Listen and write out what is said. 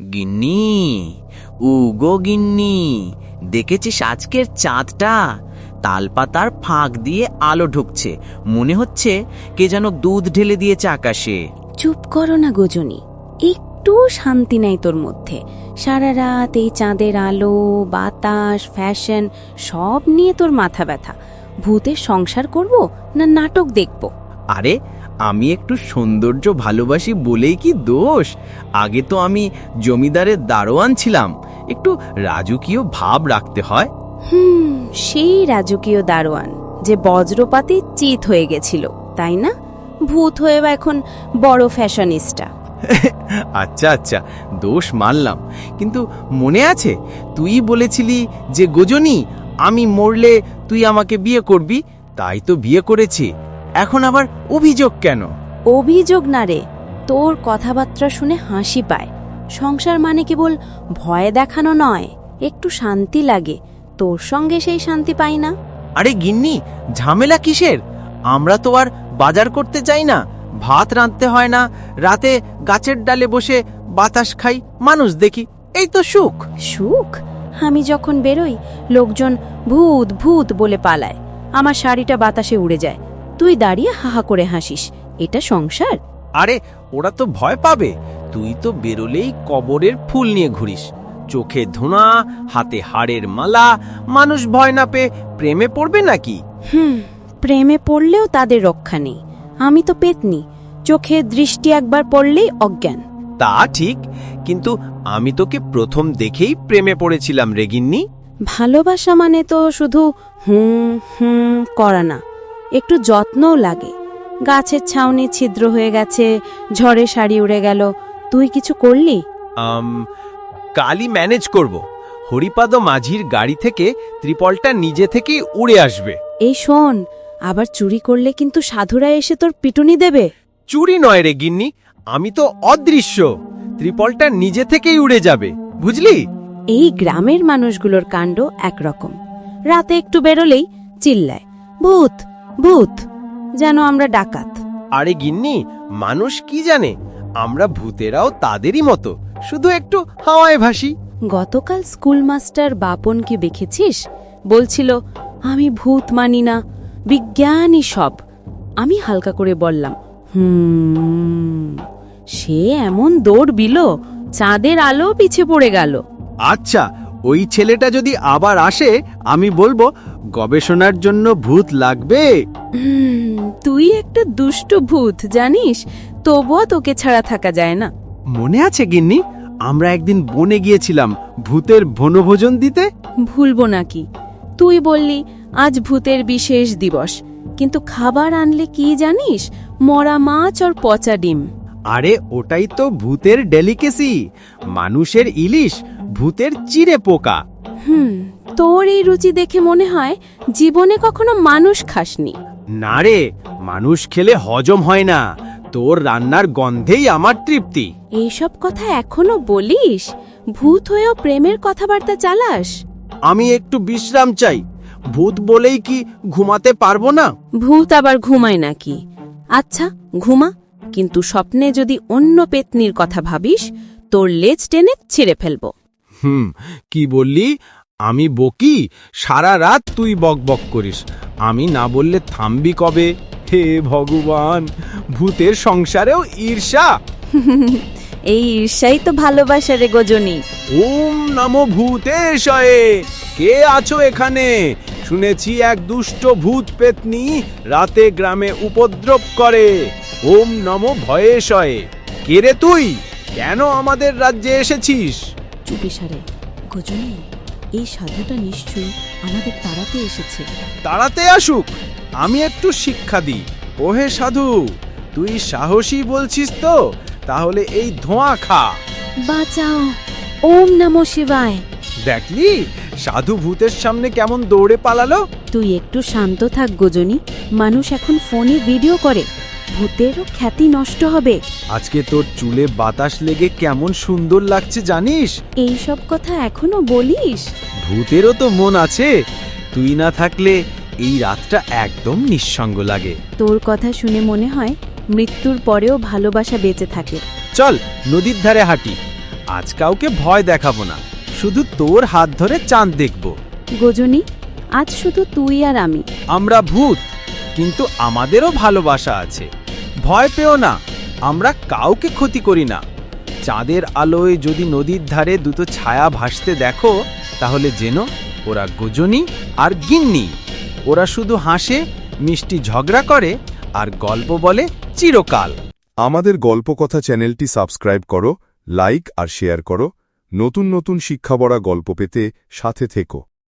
গিন্নি উগো গিন্নি দেখেছিস আজকের চাঁদটা? তালপাতার ফাঁক দিয়ে আলো ঢুকছে মনে হচ্ছে কে যেন দুধ ঢেলে দিয়েছে আকাশে। চুপ করো না গজনী একটু শান্তি নাই তোর মধ্যে। সারা রাত এই চাঁদের আলো বাতাস ফ্যাশন সব নিয়ে তোর মাথা ব্যথা। ভূতের সংসার করব না নাটক দেখব? আরে আমি একটু সৌন্দর্য ভালোবাসি বলেই কি দোষ? আগে তো আমি জমিদারের দারোয়ান ছিলাম। একটু রাজকীয় ভাব রাখতে হয়। হুম সেই রাজকীয় দারোয়ান যে বজ্রপাতে চিত হয়ে গেছিল তাই না? ভূত হয়ে বা এখন বড় ফ্যাশনিস্টা। আচ্ছা আচ্ছা দোষ মানলাম। কিন্তু মনে আছে তুই বলেছিলি যে গোজনি আমি মরলে তুই আমাকে বিয়ে করবি? তাই তো বিয়ে করেছি। এখন আবার অভিযোগ কেন? অভিযোগ না রে তোর কথাবার্তা শুনে হাসি পায়। সংসার মানে কেবল ভয় দেখানো নয় একটু শান্তি লাগে। তোর সঙ্গে সেই শান্তি পাই না। আরে গিন্নি ঝামেলা কিসের? আমরা তো আর বাজার করতে চাই না ভাত রাঁধতে হয় না রাতে গাছের ডালে বসে বাতাস খাই মানুষ দেখি এই তো সুখ। সুখ? আমি যখন বেরোই লোকজন ভূত ভূত বলে পালায়। আমার শাড়িটা বাতাসে উড়ে যায়। তুই দাঁড়িয়ে হাহা করে হাসিস। এটা সংসার? আরে ওরা তো ভয় পাবে। তুই তো বেরোলেই কবরের ফুল নিয়ে ঘুরিস। চোখে ধোঁয়া হাতে হাড়ের মালা মানুষ ভয় না পেয়ে প্রেমে পড়বে নাকি? হুম প্রেমে পড়লেও তাদের রক্ষা নেই। আমি তো পেতনি। চোখে দৃষ্টি একবার পড়লেই অজ্ঞান। তা ঠিক কিন্তু আমি তোকে প্রথম দেখেই প্রেমে পড়েছিলাম রেগিন্নি ভালোবাসা মানে তো শুধু হুম হুম করা না। একটু যত্নও লাগে। গাছের ছাউনি ছিদ্র হয়ে গেছে ঝড়ে শাড়ি উড়ে গেল। তুই কিছু করলি? আম, কালই ম্যানেজ করব। হরিপাদ মাঝির গাড়ি থেকে ত্রিপলটা নিজে থেকেই উড়ে আসবে। এই শোন আবার চুরি করলে কিন্তু সাধুরা এসে তোর পিটুনি দেবে। চুরি নয় রে গিন্নি আমি তো অদৃশ্য। ত্রিপলটা নিজে থেকেই উড়ে যাবে বুঝলি? এই গ্রামের মানুষগুলোর কাণ্ড একরকম। রাতে একটু বেরোলেই চিল্লায় ভূত ভূত যেন আমরা ডাকাত। আরে গিন্নি মানুষ কি জানে? আমরা ভূতেরাও তাদেরই মতো শুধু একটু হাওয়ায় ভাসি। গতকাল স্কুল মাস্টার বাপনকে দেখেছিস? বলছিল আমি ভূত মানি না বিজ্ঞানই সব। আমি হালকা করে বললাম হুম সে এমন দৌড় বিল চাঁদের আলো পিছে পড়ে গেল। আচ্ছা ওই ছেলেটা যদি আবার আসে আমি বলব গবেষণার জন্য ভূত লাগবে। তুই একটা দুষ্ট ভূত জানিস? তবুও তোকে ছাড়া থাকা যায় না। মনে আছে গিন্নি? আমরা একদিন বনে গিয়েছিলাম ভূতের বনভোজন দিতে। ভুলবো নাকি তুই বললি আজ ভূতের বিশেষ দিবস। কিন্তু খাবার আনলে কি জানিস? মরা মাছ আর পচা ডিম। আরে ওটাই তো ভূতের ডেলিকেসি। মানুষের ইলিশ ভূতের চিড়ে পোকা। হুম তোর এই রুচি দেখে মনে হয় জীবনে কখনো মানুষ খাসনি। না রে মানুষ খেলে হজম হয় না। তোর রান্নার গন্ধেই আমার তৃপ্তি। এইসব কথা এখনও বলিস? ভূত হয়েও প্রেমের কথাবার্তা চালাস? আমি একটু বিশ্রাম চাই। ভূত বলেই কি ঘুমাতে পারব না? ভূত আবার ঘুমায় নাকি? আচ্ছা ঘুমা। কিন্তু স্বপ্নে যদি অন্য পেতনির কথা ভাবিস তোর লেজ টেনে ছিঁড়ে ফেলব। হুম কি বললি? আমি বকি? সারা রাত তুই বক বক করিস। আমি না বললে থামবি কবে? হে ভগবান ভূতের সংসারেও ঈর্ষা। এই ঈর্ষাই তো ভালোবাসা রে গজনী। ওম নমো ভূতেশয়ে। কে আছো এখানে? শুনেছি এক দুষ্ট ভূত পেতনি রাতে গ্রামে উপদ্রব করে। ওম নমো ভয়েশয়ে। কে রে তুই? কেন আমাদের রাজ্যে এসেছিস? চুপিসারে গজনী এই সাধুটা নিশ্চয়ই আমাদের তাড়াতে এসেছে। তাড়াতে আসুক। আমি একটু শিক্ষা দিই। ওহে সাধু তুই সাহসী বলছিস তো? তাহলে এই ধোঁয়া খা। বাঁচাও। ওম নমো শিবায়। দেখলি? সাধু ভূতের সামনে কেমন দৌড়ে পালালো? তুই একটু শান্ত থাক গজনী। মানুষ এখন ফোনে ভিডিও করে। ভূতেরও খ্যাতি নষ্ট হবে। আজকে তোর চুলে বাতাস লেগে কেমন সুন্দর লাগছে জানিস? এই সব কথা এখনও বলিস? ভূতেরও তো মন আছে। তুই না থাকলে এই রাতটা একদম নিঃসঙ্গ লাগে। তোর কথা শুনে মনে হয় মৃত্যুর পরেও ভালোবাসা বেঁচে থাকে। চল নদীর ধারে হাঁটি। আজ কাউকে ভয় দেখাবো না। শুধু তোর হাত ধরে চাঁদ দেখব। গজনী আজ শুধু তুই আর আমি। আমরা ভূত কিন্তু আমাদেরও ভালোবাসা আছে। ভয় পেও না, আমরা কাউকে ক্ষতি করি না। চাঁদের আলোয় যদি নদীর ধারে দুটো ছায়া ভাসতে দেখো, তাহলে যেন ওরা গজনী আর গিন্নি। ওরা শুধু হাসে, মিষ্টি ঝগড়া করে আর গল্প বলে চিরকাল। আমাদের গল্পকথা চ্যানেলটি সাবস্ক্রাইব করো, লাইক আর শেয়ার করো। নতুন নতুন শিক্ষাবড়া গল্প পেতে সাথে থেকো।